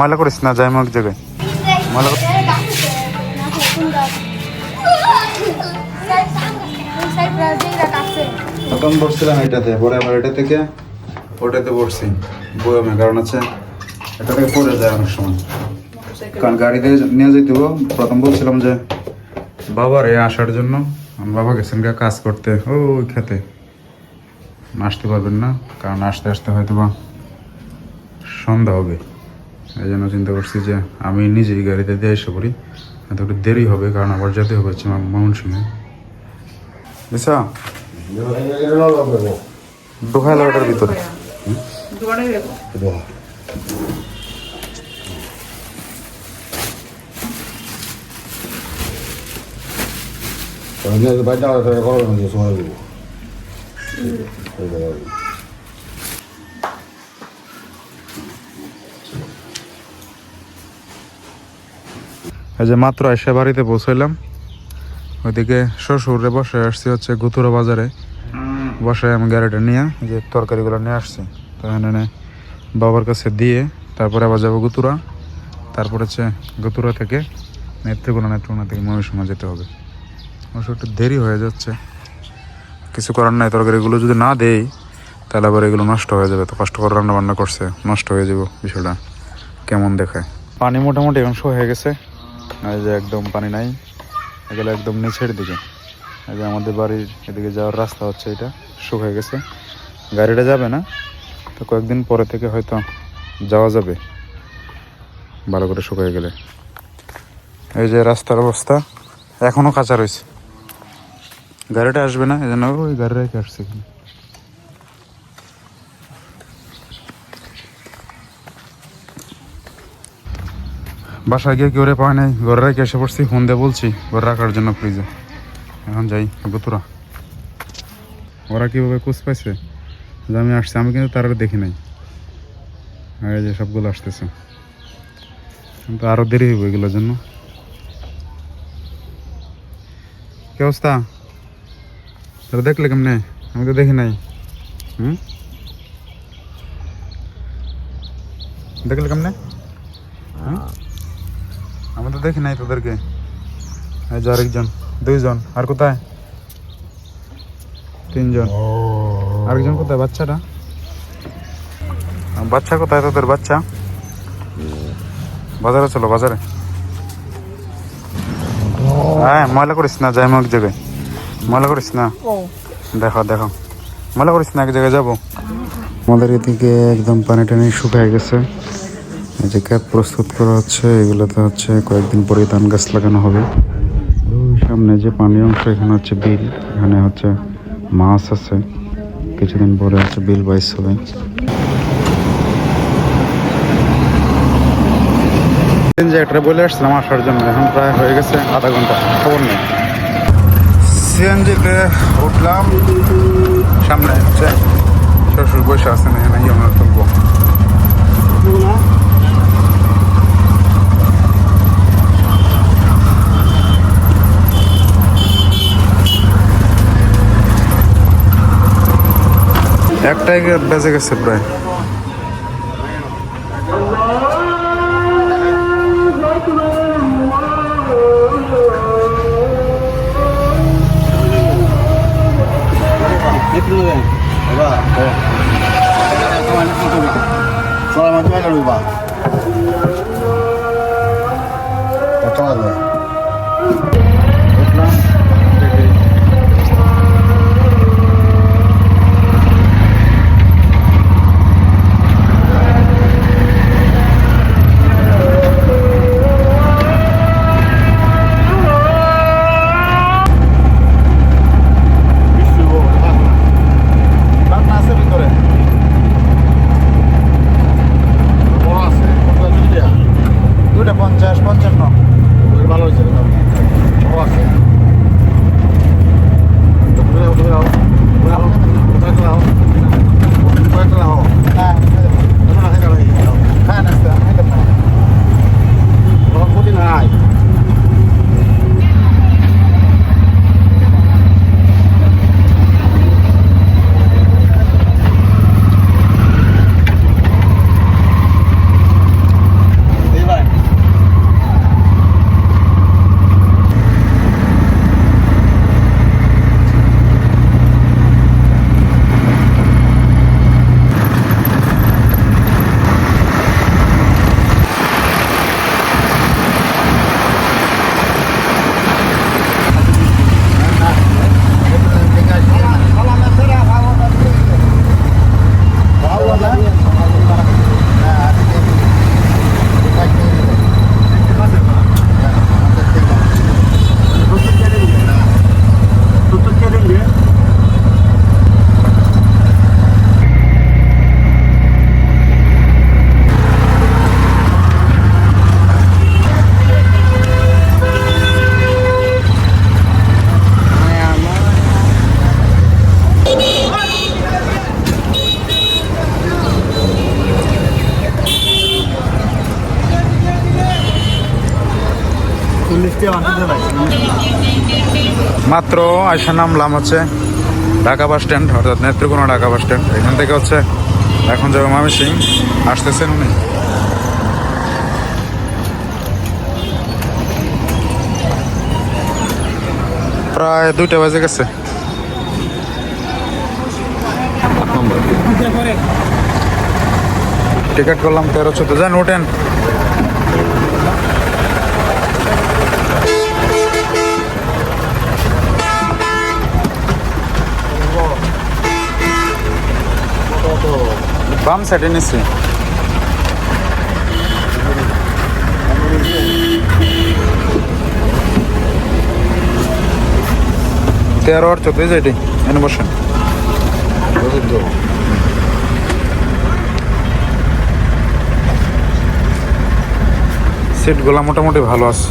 ময়লা করিস না, যাই মুখ জায়গায় ময়লা তখন বসছিলাম এটাতে, পরে আবার এটা থেকে ওটাতে বসছি, বয়ামে, কারণ হচ্ছে এটা থেকে যায় অনেক সময়। কারণ গাড়িতে নিয়ে যেতে। প্রথম বলছিলাম যে বাবার এ আসার জন্য বাবা গেছেন কাজ করতে, ওই খেতে। আসতে পারবেন না, কারণ আসতে আসতে হয়তো বা সন্ধ্যা হবে। এই জন্য চিন্তা করছি যে আমি নিজেই গাড়িতে দিয়ে এসে পড়ি। হয়তো একটু দেরি হবে, কারণ আবার যেতে হবে ময়মনসিংহে। বুঝছা দোহাই লাগাটার ভিতরে। বাইরে সময় দেবো এই যে মাত্র এসে বাড়িতে পৌঁছাইলাম। ওইদিকে শ্বশুরে বসে আসছি হচ্ছে গুতুরা বাজারে। বসে আমি গাড়িটা নিয়ে যে তরকারিগুলো নিয়ে আসছি। তো এখানে বাবার কাছে দিয়ে তারপরে আবার যাব গুতুরা। তারপর হচ্ছে গুতুরা থেকে নেত্রকোনা নেত্রকোনা থেকে ময়ূরসীমা যেতে হবে। অবশ্য একটু দেরি হয়ে যাচ্ছে। কিছু করার নাই, তরকারিগুলো যদি না দেই, তাহলে আবার এগুলো নষ্ট হয়ে যাবে। তো কষ্ট করে রান্না বান্না করছে, নষ্ট হয়ে যাব বিষয়টা। কেমন দেখায়? পানি মোটামুটি অংশ হয়ে গেছে। এই যে একদম পানি নাই। এগুলো একদম নিচের দিকে। এই যে আমাদের বাড়ির এদিকে যাওয়ার রাস্তা হচ্ছে এটা শুকিয়ে গেছে। গাড়িটা যাবে না? তো কয়েকদিন পরে থেকে হয়তো যাওয়া যাবে। ভালো করে শুকিয়ে গেলে। এই যে রাস্তার অবস্থা, এখনও কাঁচা রয়েছে। গাড়িটা আসবে না, এই জন্য ওই গাড়ি রেখে আসছে। বাসায় গিয়ে কেউ পায় নাই? ঘরে রেখে এসে পড়ছি ফোন দিয়ে বলছি, ঘরে রাখার জন্য ফ্রিজে এখন যাই গুতুরা ওরা কীভাবে কুচ পাইছে? যে আমি আসছি, আমি কিন্তু তার দেখি নাই। আগে যে সবগুলো আসতেছে। কিন্তু আরও দেরি হইব এগুলোর জন্য। কি অবস্থা? তোরা দেখলে কেমনে? আমি তো দেখি নাই। হুম? দেখলে কেমনে? হুম? আমি তো দেখি নাই তোদেরকে। এই যে আরেকজন দুইজন। আর কোথায়? তিনজন। আরেকজন কোথায়? বাচ্চাটা? বাচ্চা কোথায় তোদের? বাচ্চা? বাজারে চলো বাজারে। হ্যাঁ ময়লা করিস না যাই এক জায়গায়। ময়লা করিস না। দেখো দেখো। ময়লা করিস না এক জায়গায় যাব। আমাদের এদিকে একদম পানি টানি শুকিয়ে গেছে। যে ক্যাপ প্রস্তুত করা হচ্ছে এগুলোতে হচ্ছে কয়েকদিন পরে ধান গাছ লাগানো হবে। সামনে যে পানি অংশ এখানে হচ্ছে বিল এখানে হচ্ছে মাছ আছে। কিছুদিন পরে হচ্ছে বিল বাইস হবে। যে একটা বলে আসছিলাম আসার জন্য এখন প্রায় হয়ে গেছে আধা ঘণ্টা খবর নেই। সিএনজিতে উঠলাম সামনে হচ্ছে শ্বশুর বসে আছেন এখানে আমরা তুলবো। একটাই বেঁচে গেছে প্রায়। মাত্র আইসা নামলাম হচ্ছে ঢাকা বাস স্ট্যান্ড, অর্থাৎ নেত্রকোনা ঢাকা বাস স্ট্যান্ড। এখান থেকে হচ্ছে এখন যাব মামি সিং আসতেছেন উনি। প্রায় দুইটা বাজে গেছে। টিকিট করলাম তেরো চোদ্দ। যান, উঠেন। বাম সাইডে নিচ্ছি তেরো আর চোদ্দ যেটি এনে বসেন। সিটগুলো মোটামুটি ভালো আছে।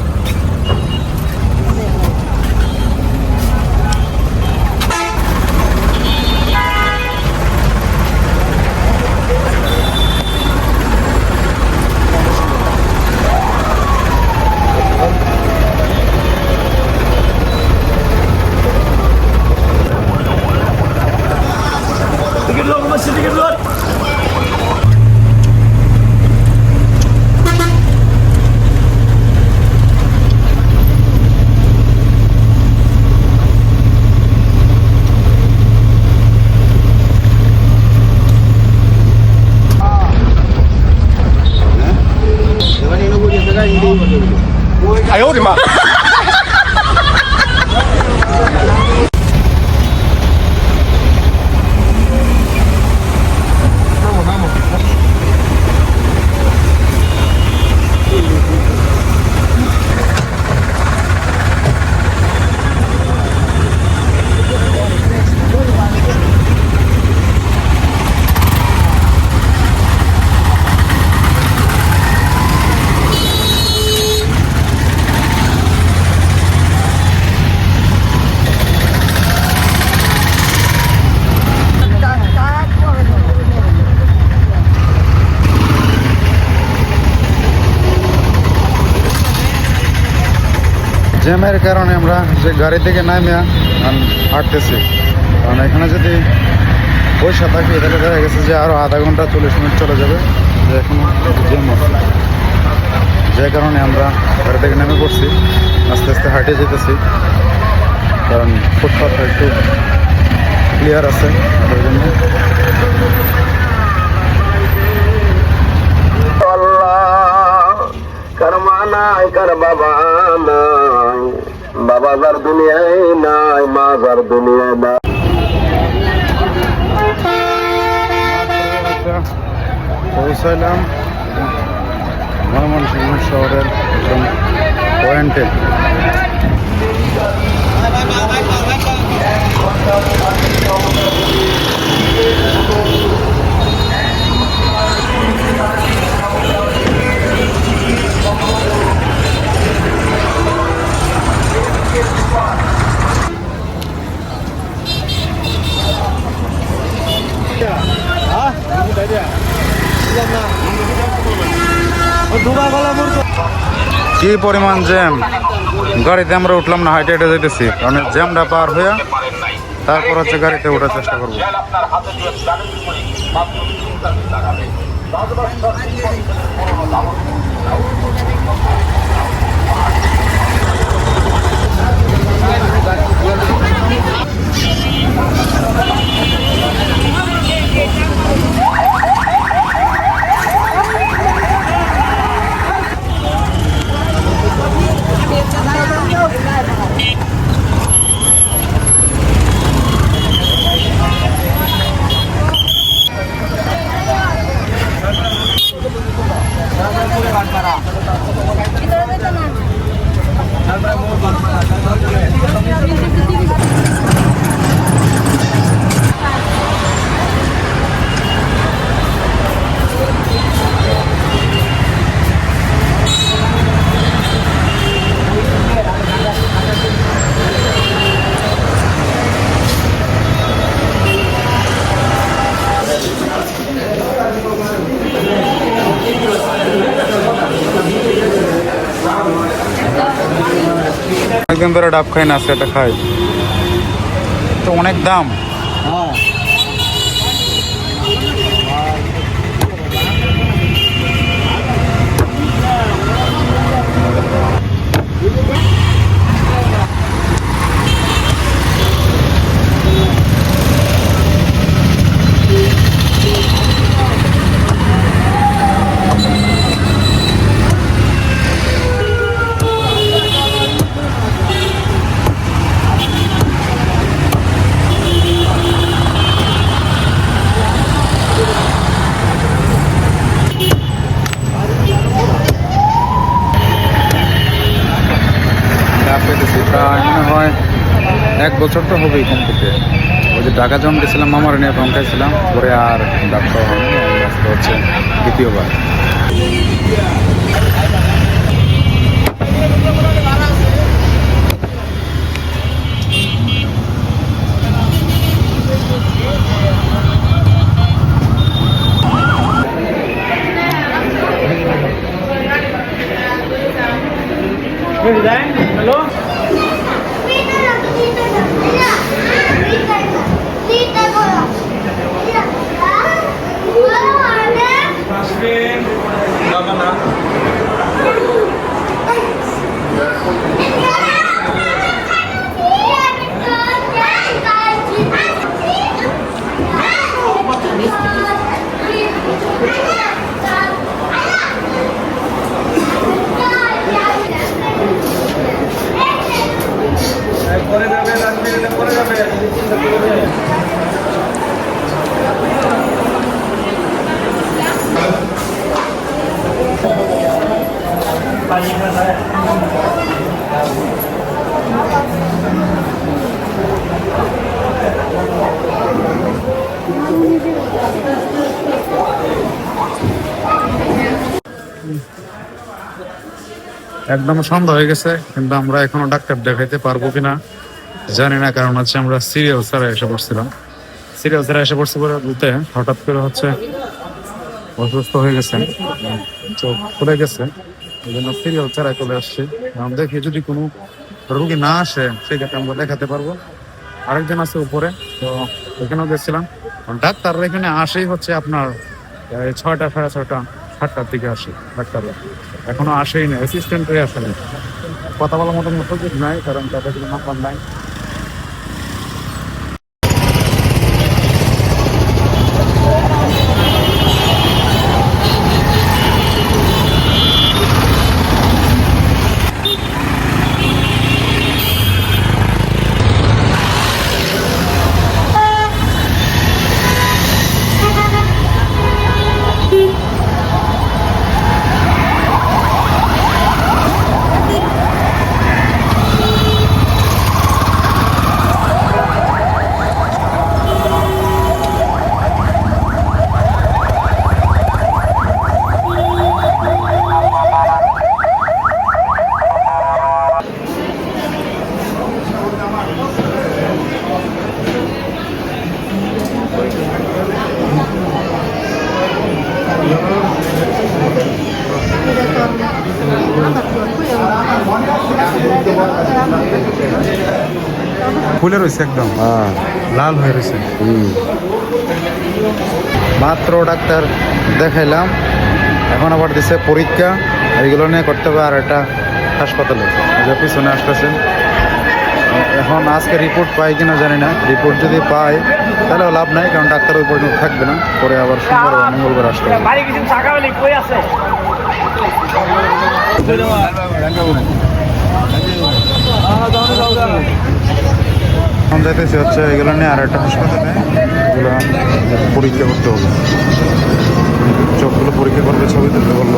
জ্যামের কারণে আমরা যে গাড়ি থেকে নামে হাঁটতেছি। কারণ এখানে যদি পয়সা থাকি, তাহলে দেখা গেছে যে আরও আধা ঘণ্টা, চল্লিশ মিনিট চলে যাবে। যে এখন জ্যাম আছে। যে কারণে আমরা গাড়ি থেকে নেমে পড়ছি। আস্তে আস্তে হাঁটে যেতেছি। কারণ ফুটপাথ একটু ক্লিয়ার আছে ওই জন্য। কার মা নাই বাবা বাবা যার দুনিয়ায় নাই মা যার দুনিয়ায় নাই। পৌঁছাইলাম ময়মনসিংহ শহরের একদম পয়েন্টে। কি পরিমাণ জ্যাম? গাড়িতে আমরা উঠলাম না, হাইটে হাইটে যেতেছি কারণ জ্যামটা পার হয়ে তারপর হচ্ছে গাড়িতে ওঠার চেষ্টা করব। তারপরে মোট বাদ তারপরে একদিন ধরে ডাব খাই না সেটা খাই। তো অনেক দাম। হ্যাঁ। ডাব পেতেছি প্রায় মনে হয় এক বছর তো হবেই থেকে। ওই যে ঢাকা যখন গেছিলাম, মামার নিয়ে তখন পরে আর খাওয়া হয়নি হচ্ছে দ্বিতীয়বার। একদম সন্ধ্যা হয়ে গেছে, কিন্তু আমরা এখনও ডাক্তার দেখাইতে পারব কিনা জানি না, কারণ হচ্ছে আমরা সিরিয়াল ছাড়া এসে পড়ছিলাম। সিরিয়াল ছাড়া এসে পড়ছি পরে বলতে হঠাৎ করে হচ্ছে অসুস্থ হয়ে গেছে, চোখ খুলে গেছে। এই জন্য সিরিয়াল ছাড়া চলে আসছে। এখন দেখি যদি কোনো রুগী না আসে সেক্ষেত্রে আমরা দেখাতে পারব। আরেকজন আছে উপরে, তো ওখানেও গেছিলাম। ডাক্তার এখানে আসেই হচ্ছে আপনার ছয়টা, সাড়ে ছয়টা, সাতটার দিকে আসে ডাক্তাররা। এখনও আসেই না অ্যাসিস্ট্যান্ট হয়ে আসেনি। কথা বলার মতো সুযোগ নাই, কারণ তাদের কোনো নাম্বার নাই ফুলে রয়েছে একদম হ্যাঁ মাত্র ডাক্তার দেখাইলাম এখন আবার দিছে পরীক্ষা এইগুলো নিয়ে করতে হবে আর একটা হাসপাতালে। যে পিছনে আসতেছেন। এখন আজকে রিপোর্ট পাই কিনা জানি না। রিপোর্ট যদি পাই তাহলে লাভ নাই কারণ ডাক্তার ওই পর্যন্ত থাকবে না। পরে আবার সোমবার মঙ্গলবার আসতে হবে। এখন যাইতেছি হচ্ছে এগুলো নিয়ে আর একটা হাসপাতালে। এগুলো পরীক্ষা করতে হবে। চোখগুলো পরীক্ষা করবে ছবি তুলতে বলল।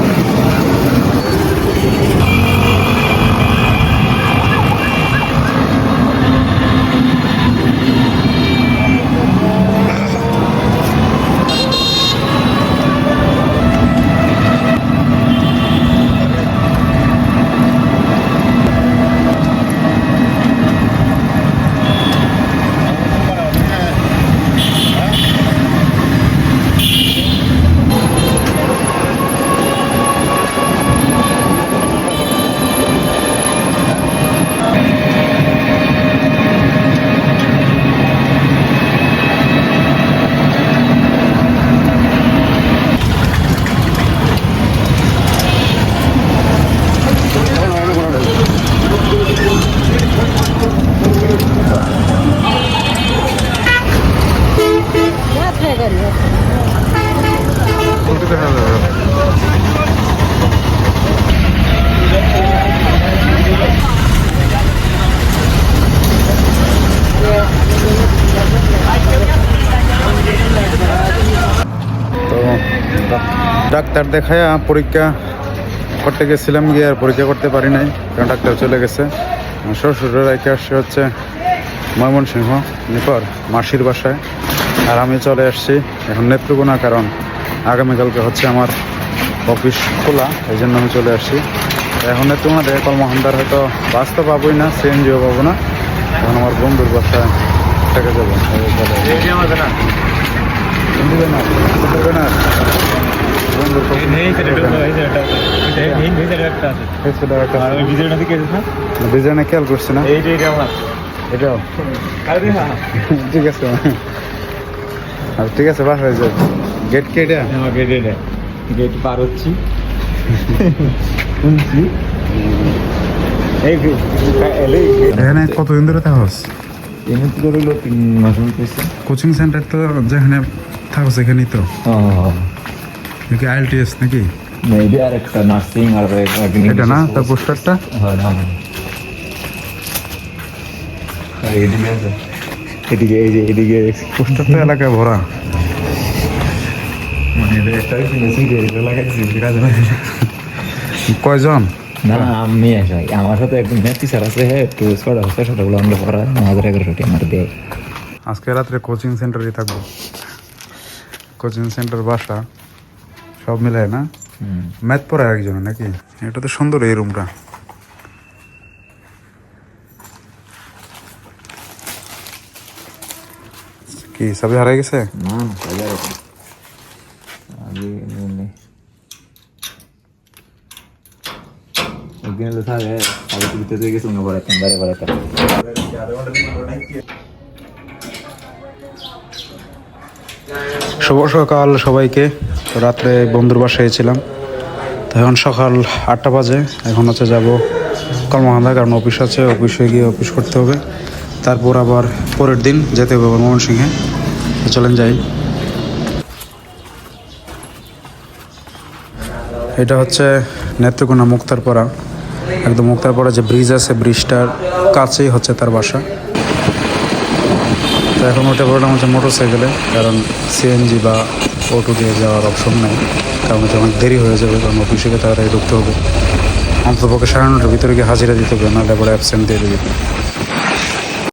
দেখায়া পরীক্ষা করতে গেছিলাম গিয়ে আর পরীক্ষা করতে পারি নাই কারণ ডাক্তার চলে গেছে। শ্বশুরের রেখে আসছে হচ্ছে ময়মনসিংহ নিপর মাসির বাসায়। আর আমি চলে আসছি এখন নেত্রকোনা কারণ আগামীকালকে হচ্ছে আমার অফিস খোলা এই জন্য আমি চলে আসছি। এখন নেত্রকোনা থেকে কর্মহান্দার হয়তো বাস তো পাবোই না সিএনজিও পাবো না। এখন আমার বন্ধুর বাসায় থেকে যাব। না। ডিজাইনে খেয়াল করছি না এটাও ঠিক আছে আর ঠিক আছে বাস হয়ে যাবে গেট কে এটা গেট পার হচ্ছি শুনছি এখানে কতদিন ধরে থাকস কোচিং সেন্টার তো? যেখানে থাকস এখানেই তো নাকি আইএলটিএস নাকি? মেবি আর একটা নার্সিং আর এটা না? তার পোস্টারটা হ্যাঁ না এদিকে এই যে এদিকে পোস্টার তো এলাকায় ভরা। মানে কয়জন? না আমি আসাই আমার সাথে একদম ম্যাথি স্যার আছে হ্যাঁ একটু ছটা ছটা ছটাগুলো আমরা পড়া আমাদের এগারোটি আমার দেয়। আজকে রাত্রে কোচিং সেন্টারে থাকব। কোচিং সেন্টার বাসা। সব মিলায় না? ম্যাথ পড়ায় একজন নাকি? এটা তো সুন্দর এই রুমটা কি সবই হারাই গেছে? না একদিন তো থাকে আগে তো ভিতরে গেছে উনি বাড়াতাম বাইরে শুভ সকাল সবাইকে। রাত্রে বন্ধুর বাসায় ছিলাম। তো এখন সকাল আটটা বাজে। এখন হচ্ছে যাব কর্মকান্দা কারণ অফিস আছে। অফিসে গিয়ে অফিস করতে হবে। তারপর আবার পরের দিন যেতে হবে ময়মনসিংহে। চলেন যাই। এটা হচ্ছে নেত্রকোনা মুক্তারপাড়া। একদম মুক্তারপাড়া যে ব্রিজ আছে ব্রিজটার কাছেই হচ্ছে তার বাসা। তো এখন ওটা বললাম হচ্ছে মোটর সাইকেলে কারণ সিএনজি বা অটো দিয়ে যাওয়ার অপশন নেই। কারণ হচ্ছে অনেক দেরি হয়ে যাবে, কারণ অফিসে তাড়াতাড়ি ঢুকতে হবে। অন্ততপক্ষে সাড়ে নটার ভিতরে গিয়ে হাজিরা দিতে হবে, নাহলে পরে অ্যাবসেন্ট দিয়ে দেবে।